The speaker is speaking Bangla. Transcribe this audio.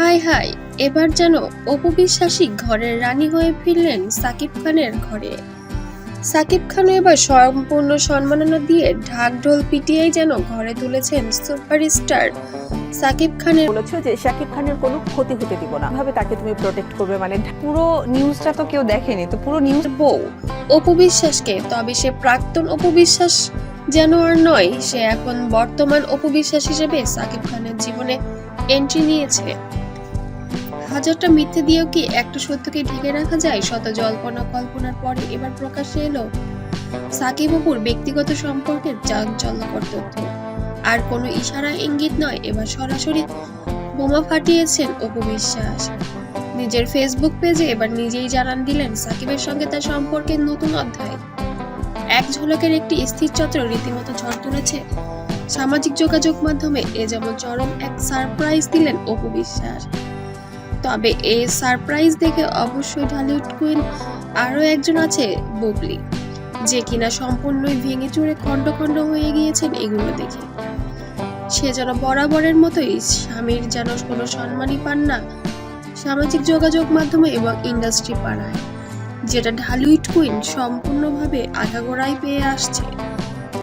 হাই হাই এবার যেন অপবিশ্বাসী ঘরের রানী হয়ে ফিরলেন সাকিব খানের ঘরে। সাকিব খান এবার সম্পূর্ণ সম্মাননা দিয়ে ঢাক ঢোল পিটিয়েই যেন ঘরে তুলেছেন সুপারস্টার সাকিব খানের। বলেছ যে শাকিব খানের কোনো ক্ষতি হতে দিব না। ভাবে তাকে তুমি প্রোটেক্ট করবে মানে পুরো নিউজটা তো কেউ দেখেনি তো পুরো নিউজ বউ। অপবিশ্বাসকে তবে সে প্রাক্তন অপবিশ্বাস যেন আর নয় সে এখন বর্তমান অপবিশ্বাস হিসেবে সাকিব খানের জীবনে এন্ট্রি নিয়েছে। হাজারটা মিথ্যে দিয়েও কি একটা সত্যকে ঢেকে রাখা যায়? শত জল্পনা কল্পনার পরে এবার প্রকাশ্যে এলো সাকিব অপুর ব্যক্তিগত সম্পর্কের চাঞ্চল্যকর তথ্য। আর কোনো ইশারা ইঙ্গিত নয়, এবার সরাসরি বোমা ফাটিয়েছেন অপবিশ্বাস নিজের ফেসবুক পেজে এবার নিজেই জানান দিলেন সাকিবের সঙ্গে তার সম্পর্কের নতুন অধ্যায়। এক ঝলকের একটি স্থির চত্র রীতিমতো ঝড় তুলেছে। সামাজিক যোগাযোগ মাধ্যমে এ যেমন চরম এক সারপ্রাইজ দিলেন অপু বিশ্বাস। তবে এই সারপ্রাইজ দেখে অবশ্যই ঢালিউড কুইন আরও একজন আছে, বুবলি, যে কিনা সম্পূর্ণই ভেঙে চুরে খণ্ড খণ্ড হয়ে গিয়েছেন এগুলো দেখে। সে যেন বরাবরের মতোই স্বামীর যেন কোনো সম্মানই পান না সামাজিক যোগাযোগ মাধ্যমে এবং ইন্ডাস্ট্রি পাড়ায়, যেটা ঢালিউড কুইন সম্পূর্ণভাবে আগাগোড়াই পেয়ে আসছে।